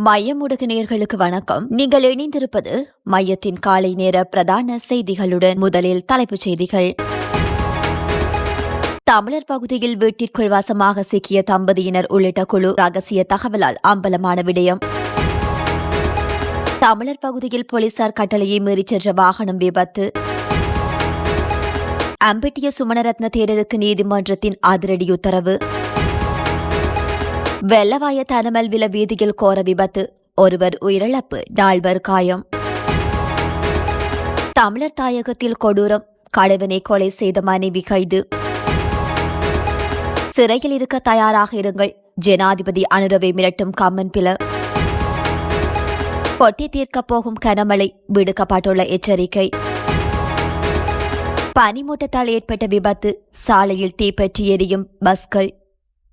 மையம் நேர்களுக்கு வணக்கம். நீங்கள் இணைந்திருப்பது மையத்தின் காலை நேர பிரதான செய்திகளுடன் முதலில் தலைப்புச் செய்திகள். தமிழர் பகுதியில் வீட்டிற்குள் வாசமாக சிக்கிய தம்பதியினர் உள்ளிட்ட குழு ரகசிய தகவலால் அம்பலமான விடயம். தமிழர் பகுதியில் போலீசார் கட்டளையை மீறிச் சென்ற வாகனம் விபத்து. அம்பெட்டிய சுமணரத்ன தேரருக்கு நீதிமன்றத்தின் அதிரடி உத்தரவு. வெள்ளவாய தனமல் வில வீதியில் கோர விபத்து. ஒருவர் உயிரிழப்பு நால்வர் காயம். தமிழர் தாயகத்தில் கொடூரம் கணவனை கொலை செய்த மனைவி கைது. சிறையில் இருக்க தயாராக இருங்கள் ஜனாதிபதி அனுரவை மிரட்டும் கம்மன் பில கொட்டி தீர்க்கப் போகும் கனமழை விடுக்கப்பட்டுள்ள எச்சரிக்கை. பனிமூட்டத்தால் ஏற்பட்ட விபத்து சாலையில் தீப்பற்றி எரியும் பஸ்கள்.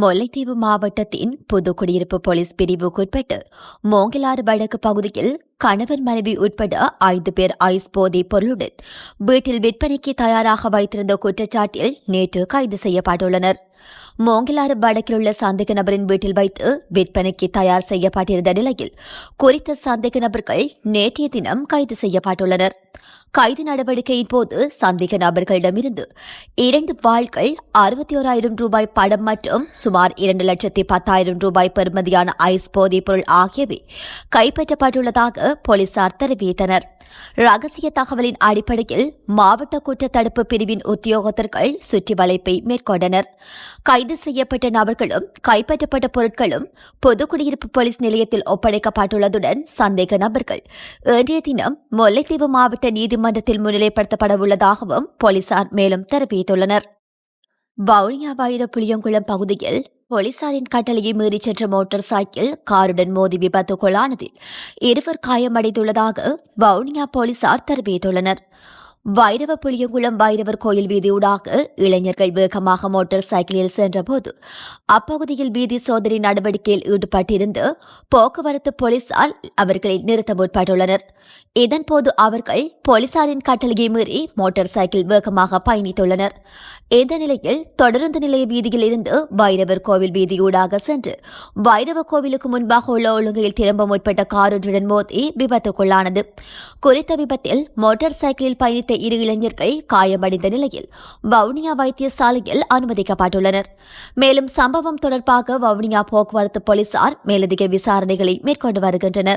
முல்லைத்தீவு மாவட்டத்தின் புதுக்குடியிருப்பு போலீஸ் பிரிவுக்குட்பட்டு மோங்கிலாறு வடக்கு பகுதியில் கணவன் மனைவி உட்பட ஐந்து பேர் ஐஸ் போதைப் பொருளுடன் வீட்டில் விற்பனைக்கு தயாராக வைத்திருந்த குற்றச்சாட்டில் நேற்று கைது செய்யப்பட்டுள்ளனர். மோங்கிலாறு வடக்கில் உள்ள சந்தேக நபரின் வீட்டில் வைத்து விற்பனைக்கு தயார் செய்யப்பட்டிருந்த நிலையில் குறித்த சந்தேக நபர்கள் நேற்றைய தினம் கைது செய்யப்பட்டுள்ளனர். கைது நடவடிக்கையின் போது சந்தேக நபர்களிடமிருந்து இரண்டு வாள்கள் அறுபத்தி ஓராயிரம் ரூபாய் படம் மற்றும் சுமார் இரண்டு லட்சத்தி பத்தாயிரம் ரூபாய் பெறுமதியான ஐஸ் போதைப் பொருள் ஆகியவை கைப்பற்றப்பட்டுள்ளதாக போலீசார் தெரிவித்தனர். ரகசிய தகவலின் அடிப்படையில் மாவட்ட குற்றத்தடுப்பு பிரிவின் உத்தியோகத்தர்கள் சுற்றி வளைப்பை மேற்கொண்டனர். கைது செய்யப்பட்ட நபர்களும் கைப்பற்றப்பட்ட பொருட்களும் பொதுக்குடியிருப்பு போலீஸ் நிலையத்தில் ஒப்படைக்கப்பட்டுள்ளதுடன் சந்தேக நபர்கள் இன்றைய தினம் முல்லைத்தீவு மாவட்ட நீதிமன்றத்தில் முன்னிலைப்படுத்தப்பட உள்ளதாகவும் போலீசார் மேலும் தெரிவித்துள்ளனர். வவுனியா வைர புளியங்குளம் பகுதியில் போலீசாரின் கட்டளையை மீறிச் சென்ற மோட்டார் சைக்கிள் காருடன் மோதி விபத்துக்குள்ளானதில் இருவர் காயமடைந்துள்ளதாக வவுனியா போலீசார் தெரிவித்துள்ளனர். வைரவ புளியங்குளம் வைரவர் கோயில் வீதியூடாக இளைஞர்கள் வேகமாக மோட்டார் சைக்கிளில் சென்றபோது அப்பகுதியில் வீதி சோதனை நடவடிக்கையில் ஈடுபட்டிருந்து போக்குவரத்து போலீசார் அவர்களை நிறுத்த முற்பட்டுள்ளனர். இதன்போது அவர்கள் போலீசாரின் கட்டளையை மீறி மோட்டார் சைக்கிள் வேகமாக பயணித்துள்ளனர். இந்த நிலையில் தொடருந்து நிலைய வீதியில் இருந்து வைரவர் கோவில் வீதியூடாக சென்று வைரவ கோவிலுக்கு முன்பாக உள்ள ஒழுங்கையில் திரும்ப முற்பட்ட காரொன்றுடன் மோதி விபத்துக்குள்ளானது. குறித்த விபத்தில் மோட்டார் சைக்கிளில் பயணித்த இரு இளைஞர்கள் காயமடைந்த நிலையில் வவுனியா வைத்தியசாலையில் அனுமதிக்கப்பட்டுள்ளனர். மேலும் சம்பவம் தொடர்பாக வவுனியா போக்குவரத்து போலீசார் மேலதிக விசாரணைகளை மேற்கொண்டு வருகின்றனர்.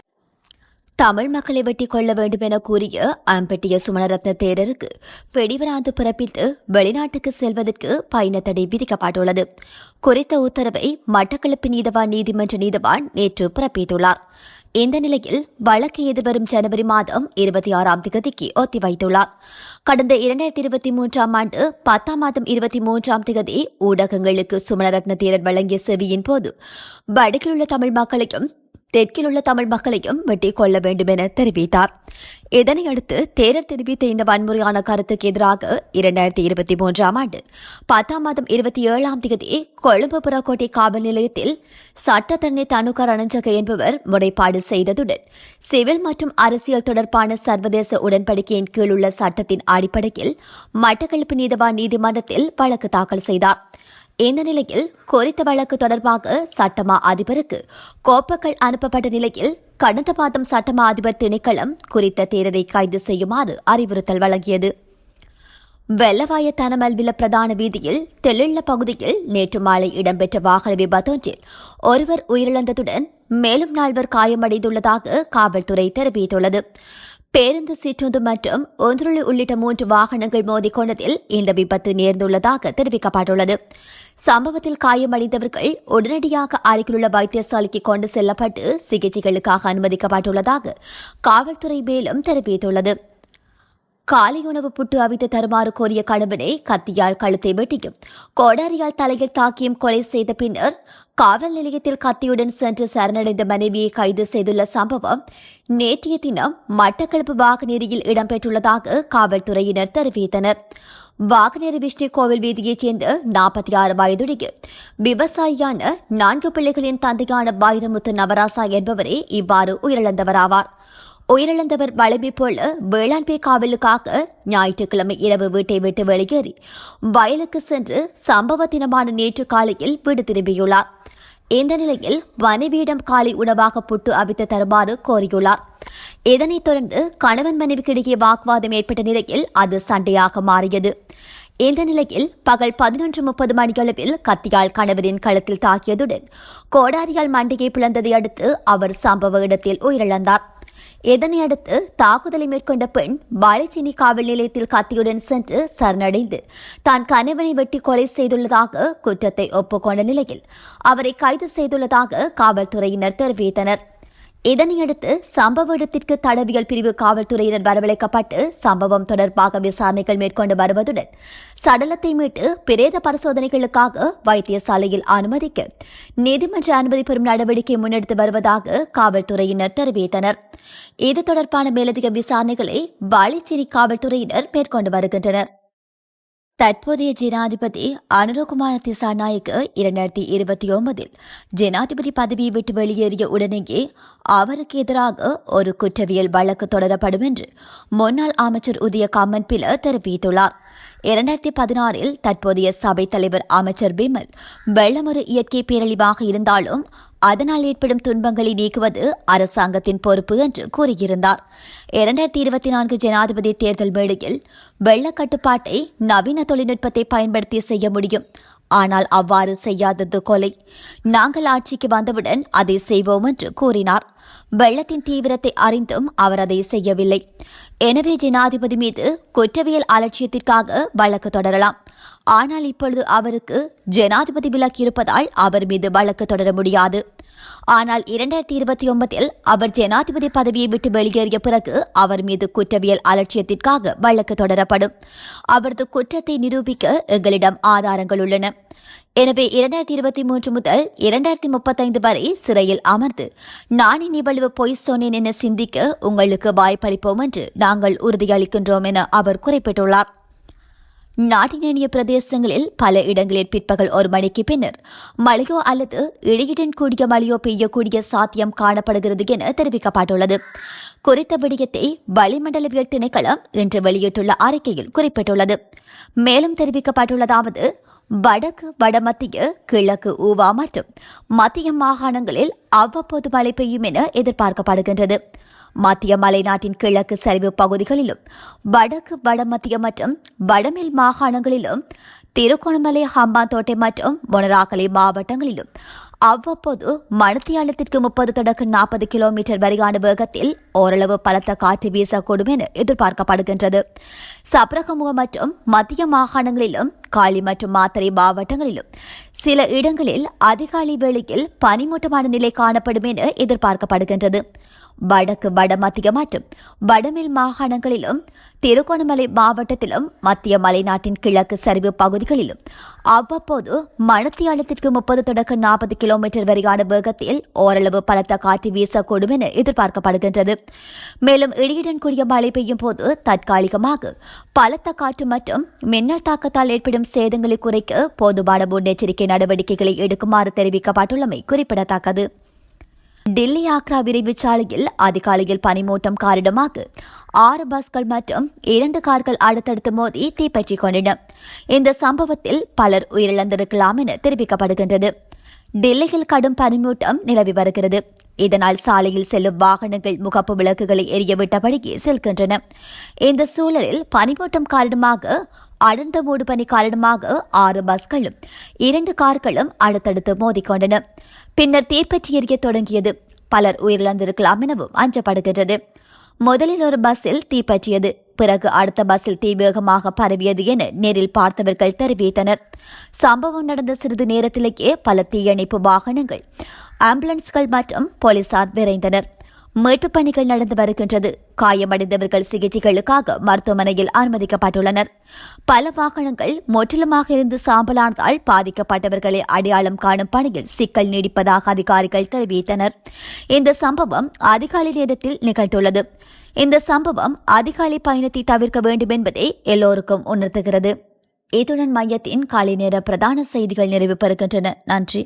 தமிழ் மக்களை வெட்டிக் கொள்ள வேண்டும் என கூறிய அம்பெட்டிய சுமணரத்ன தேரருக்கு வெடிவராந்து பிறப்பித்து வெளிநாட்டுக்கு செல்வதற்கு பயண தடை விதிக்கப்பட்டுள்ளது. குறித்த உத்தரவை மட்டக்களப்பு நீதவான் நீதிமன்ற நீதவான் நேற்று பிறப்பித்துள்ளார். இந்த நிலையில் வழக்கு எதிர்வரும் ஜனவரி மாதம் இருபத்தி ஆறாம் திகதிக்கு ஒத்திவைத்துள்ளார். கடந்த இரண்டாயிரத்தி இருபத்தி மூன்றாம் ஆண்டு பத்தாம் மாதம் இருபத்தி மூன்றாம் திகதி ஊடகங்களுக்கு சுமணரத்ன தீரன் வழங்கிய செவியின் போது வடக்கில் உள்ள தமிழ் மக்களையும் தெற்கில் உள்ள தமிழ் மக்களையும் வெட்டிக் கொள்ள வேண்டும் என தெரிவித்தார் இதனையடுத்து தேரர் தெரிவித்த இந்த வன்முறையான கருத்துக்கு எதிராக இரண்டாயிரத்தி இருபத்தி மூன்றாம் ஆண்டு பத்தாம் மாதம் இருபத்தி ஏழாம் தேதி கொழும்பு புறக்கோட்டை காவல் நிலையத்தில் சட்டத்தண்ணி தனுகா ரணஞ்சக என்பவர் முறைப்பாடு செய்ததுடன் சிவில் மற்றும் அரசியல் தொடர்பான சர்வதேச உடன்படிக்கையின் கீழ் உள்ள சட்டத்தின் அடிப்படையில் மட்டக்களப்பு நீதவான் நீதிமன்றத்தில் வழக்கு தாக்கல் செய்தார். இந்த நிலையில் குறித்த வழக்கு தொடர்பாக சட்டமா அதிபருக்கு கோப்புகள் அனுப்பப்பட்ட நிலையில் கடந்த மாதம் சட்டமா அதிபர் திணைக்களம் குறித்த தேரரை கைது செய்யுமாறு அறிவுறுத்தல் வழங்கியது. வெள்ளவாய தனமல்வில பிரதான வீதியில் தெளிள்ள பகுதியில் நேற்று மாலை இடம்பெற்ற வாகன விபத்தொன்றில் ஒருவர் உயிரிழந்ததுடன் மேலும் நால்வர் காயமடைந்துள்ளதாக காவல்துறை தெரிவித்துள்ளது. பேருந்து சிற்றுந்து மற்றும் ஒன்றுளி உள்ளிட்ட மூன்று வாகனங்கள் மோதிக்கொண்டதில் இந்த விபத்து நேர்ந்துள்ளதாக தெரிவிக்கப்பட்டுள்ளது. சம்பவத்தில் காயமடைந்தவர்கள் உடனடியாக அருகிலுள்ள வைத்தியசாலைக்கு கொண்டு செல்லப்பட்டு சிகிச்சைகளுக்காக அனுமதிக்கப்பட்டுள்ளதாக காவல்துறை மேலும் தெரிவித்துள்ளது. காலை உணவு புட்டு அவித்து தருமாறு கோரிய கணவனை கத்தியால் கழுத்தை வெட்டியும் கோடாரியால் தலையில் தாக்கியும் கொலை செய்த பின்னர் காவல் நிலையத்தில் கத்தியுடன் சென்று சரணடைந்த மனைவியை கைது செய்துள்ள சம்பவம் நேற்றைய தினம் மட்டக்களப்பு வாகனேரியில் இடம்பெற்றுள்ளதாக காவல்துறையினர் தெரிவித்தனர். வாகனேரி விஷ்ணு கோவில் வீதியைச் சேர்ந்த நாற்பத்தி ஆறு வயதுடைய விவசாயியான நான்கு பிள்ளைகளின் தந்தையான வைரமுத்து நவராசா என்பவரே இவ்வாறு உயிரிழந்தவராவார். உயிரிழந்தவர் வளமை போல வேளாண்மை காவலுக்காக ஞாயிற்றுக்கிழமை இரவு வீட்டை விட்டு வெளியேறி வயலுக்கு சென்று சம்பவ தினமான நேற்று காலையில் வீடு திரும்பியுள்ளார். இந்த நிலையில் மனைவியிடம் காலை உணவாக புட்டு அவித்து தருமாறு கோரியுள்ளார். இதனைத் தொடர்ந்து கணவன் மனைவிக்கிடையே வாக்குவாதம் ஏற்பட்ட நிலையில் அது சண்டையாக மாறியது. இந்த நிலையில் பகல் பதினொன்று முப்பது மணியளவில் கத்தியால் கணவரின் கழுத்தில் தாக்கியதுடன் கோடாரியால் மண்டையை பிளந்ததை அடுத்து அவர் சம்பவ இடத்தில் உயிரிழந்தார். இதனையடுத்து தாக்குதலை மேற்கொண்ட பெண் பாலிச்சினி காவல் நிலையத்தில் கத்தியுடன் சென்று சரணடைந்து தான் கணவனை வெட்டி கொலை செய்துள்ளதாக குற்றத்தை ஒப்புக்கொண்ட நிலையில் அவரை கைது செய்துள்ளதாக காவல்துறையினர் தெரிவித்தனர். இதனையடுத்து சம்பவ இடத்திற்கு தடவியல் பிரிவு காவல்துறையினர் வரவழைக்கப்பட்டு சம்பவம் தொடர்பாக விசாரணைகள் மேற்கொண்டு வருவதுடன் சடலத்தை மீட்டு பிரேத பரிசோதனைகளுக்காக வைத்தியசாலையில் அனுமதிக்க நீதிமன்ற அனுமதி பெறும் நடவடிக்கை முன்னெடுத்து வருவதாக காவல்துறையினர் தெரிவித்தனர். இது தொடர்பான மேலதிக விசாரணைகளை வாழைச்சேரி காவல்துறையினர் மேற்கொண்டு வருகின்றனர். தற்போதைய ஜனாதிபதி அனுரகுமார திசாநாயக்கு இரண்டாயிரத்தி இருபத்தி ஒன்பதில் ஜனாதிபதி பதவியை விட்டு வெளியேறிய உடனேயே அவருக்கு எதிராக ஒரு குற்றவியல் வழக்கு தொடரப்படும் என்று முன்னாள் அமைச்சர் உதய காமன் பில தெரிவித்துள்ளார். இரண்டாயிரத்தி பதினாறில் தற்போதைய சபைத் தலைவர் அமைச்சர் பிமல் வெள்ளமொரு இயற்கை பேரழிவாக இருந்தாலும் அதனால் ஏற்படும் துன்பங்களை நீக்குவது அரசாங்கத்தின் பொறுப்பு என்று கூறியிருந்தார். இரண்டாயிரத்தி இருபத்தி நான்கு ஜனாதிபதி தேர்தல் வேளையில் வெள்ள கட்டுப்பாட்டை நவீன தொழில்நுட்பத்தை பயன்படுத்தி செய்ய முடியும். ஆனால் அவ்வாறு செய்யாதது கொலை. நாங்கள் ஆட்சிக்கு வந்தவுடன் அதை செய்வோம் என்று கூறினார். வெள்ளத்தின் தீவிரத்தை அறிந்தும் அவர் அதை செய்யவில்லை. எனவே ஜனாதிபதி மீது குற்றவியல் அலட்சியத்திற்காக வழக்கு தொடரலாம். ஆனால் இப்பொழுது அவருக்கு ஜனாதிபதி விலக்கு இருப்பதால் அவர் மீது வழக்கு தொடர முடியாது. ஆனால் இரண்டாயிரத்தி இருபத்தி ஒன்பதில் அவர் ஜனாதிபதி பதவியை விட்டு வெளியேறிய பிறகு அவர் மீது குற்றவியல் அலட்சியத்திற்காக வழக்கு தொடரப்படும். அவரது குற்றத்தை நிரூபிக்க எங்களிடம் ஆதாரங்கள் உள்ளன. எனவே இரண்டாயிரத்தி இருபத்தி மூன்று முதல் இரண்டாயிரத்தி முப்பத்தைந்து வரை சிறையில் அமர்ந்து நானே நிவழ்வு பொய் சொன்னேன் என சிந்திக்க உங்களுக்கு வாய்ப்பளிப்போம் என்று நாங்கள் உறுதியளிக்கின்றோம் என அவர் குறிப்பிட்டுள்ளார். நாட்டினேனிய பிரதேசங்களில் பல இடங்களில் பிற்பகல் ஒரு மணிக்கு பின்னர் மழையோ அல்லது இடையுடன் கூடிய மழையோ பெய்யக்கூடிய சாத்தியம் காணப்படுகிறது என தெரிவிக்கப்பட்டுள்ளது. குறித்த விடயத்தை வளிமண்டலவியல் திணைக்களம் இன்று வெளியிட்டுள்ள அறிக்கையில் குறிப்பிட்டுள்ளது. மேலும் தெரிவிக்கப்பட்டுள்ளதாவது வடக்கு வடமத்திய கிழக்கு ஊவா மற்றும் மத்திய மாகாணங்களில் அவ்வப்போது மழை பெய்யும் என எதிர்பார்க்கப்படுகின்றது. மத்திய மலைநாட்டின் கிழக்கு சரிவு பகுதிகளிலும் வடக்கு வடமத்திய மற்றும் வடமேல் மாகாணங்களிலும் திருகோணமலை ஹம்பாந்தோட்டை மற்றும் மொனராகலை மாவட்டங்களிலும் அவ்வப்போது மணித்தியாலத்திற்கு முப்பது தொடக்க நாற்பது கிலோமீட்டர் வரையான வேகத்தில் ஓரளவு பலத்த காற்று வீசக்கூடும் என எதிர்பார்க்கப்படுகின்றது. சப்ரகமுக மற்றும் மத்திய மாகாணங்களிலும் காளி மற்றும் மாத்தறை மாவட்டங்களிலும் சில இடங்களில் அதிகாலை வேளையில் பனிமூட்டமான நிலை காணப்படும் என எதிர்பார்க்கப்படுகின்றது. வடக்கு வடமத்திய மற்றும் வடமேல் மாகாணங்களிலும் திருகோணமலை மாவட்டத்திலும் மத்திய மலைநாட்டின் கிழக்கு சரிவு பகுதிகளிலும் அவ்வப்போது மணத்தியாலத்திற்கு முப்பது தொடக்க நாற்பது கிலோமீட்டர் வரையான வேகத்தில் ஓரளவு பலத்த காற்று வீசக்கூடும் என எதிர்பார்க்கப்படுகின்றது. மேலும் இடியுடன் கூடிய மழை பெய்யும் போது தற்காலிகமாக பலத்த காற்று மற்றும் மின்னல் தாக்கத்தால் ஏற்படும் சேதங்களை குறைக்க போதுமான முன்னெச்சரிக்கை நடவடிக்கைகளை எடுக்குமாறு தெரிவிக்கப்பட்டுள்ளமை குறிப்பிடத்தக்கது. டெல்லி ஆக்ரா விரைவுச் சாலையில் அதிகாலையில் பனிமூட்டம் காரணமாக ஆறு பஸ்கள் மற்றும் இரண்டு கார்கள் அடுத்தடுத்து மோதி தீப்பற்றிக் கொண்டன. இந்த சம்பவத்தில் பலர் உயிரிழந்திருக்கலாம் என தெரிவிக்கப்படுகின்றது. டெல்லியில் கடும் பனிமூட்டம் நிலவி வருகிறது. இதனால் சாலையில் செல்லும் வாகனங்கள் முகப்பு விளக்குகளை எரியவிட்டபடியே செல்கின்றன. இந்த சூழலில் பனிமூட்டம் காரணமாக அடர்ந்த மூடு பனி காரணமாக ஆறு பஸ்களும் இரண்டு கார்களும் அடுத்தடுத்து மோதிக்கொண்டன பின்னர் தீப்பற்றி எரிய தொடங்கியது. பலர் உயிரிழந்திருக்கலாம் எனவும் அஞ்சப்படுகின்றது. முதலில் ஒரு பஸ்ஸில் தீப்பற்றியது. பிறகு அடுத்த பஸ்ஸில் தீ வேகமாக பரவியது என நேரில் பார்த்தவர்கள் தெரிவித்தனர். சம்பவம் நடந்த சிறிது நேரத்திலேயே பல தீயணைப்பு வாகனங்கள் ஆம்புலன்ஸ்கள் மற்றும் போலீசார் விரைந்தனர். மீட்புப் பணிகள் நடந்து வருகின்றது. காயமடைந்தவர்கள் சிகிச்சைகளுக்காக மருத்துவமனையில் அனுமதிக்கப்பட்டுள்ளனர். பல வாகனங்கள் முற்றிலுமாக இருந்து சாம்பலானதால் பாதிக்கப்பட்டவர்களை அடையாளம் காணும் பணியில் சிக்கல் நீடிப்பதாக அதிகாரிகள் தெரிவித்தனர். இந்த சம்பவம் அதிகாலை நேரத்தில் நிகழ்ந்துள்ளது. இந்த சம்பவம் அதிகாலை பயணத்தை தவிர்க்க வேண்டும் என்பதை எல்லோருக்கும் உணர்த்துகிறது. இத்துடன் மையத்தின் காலை நேர பிரதான செய்திகள் நிறைவு பெறுகின்றன. நன்றி.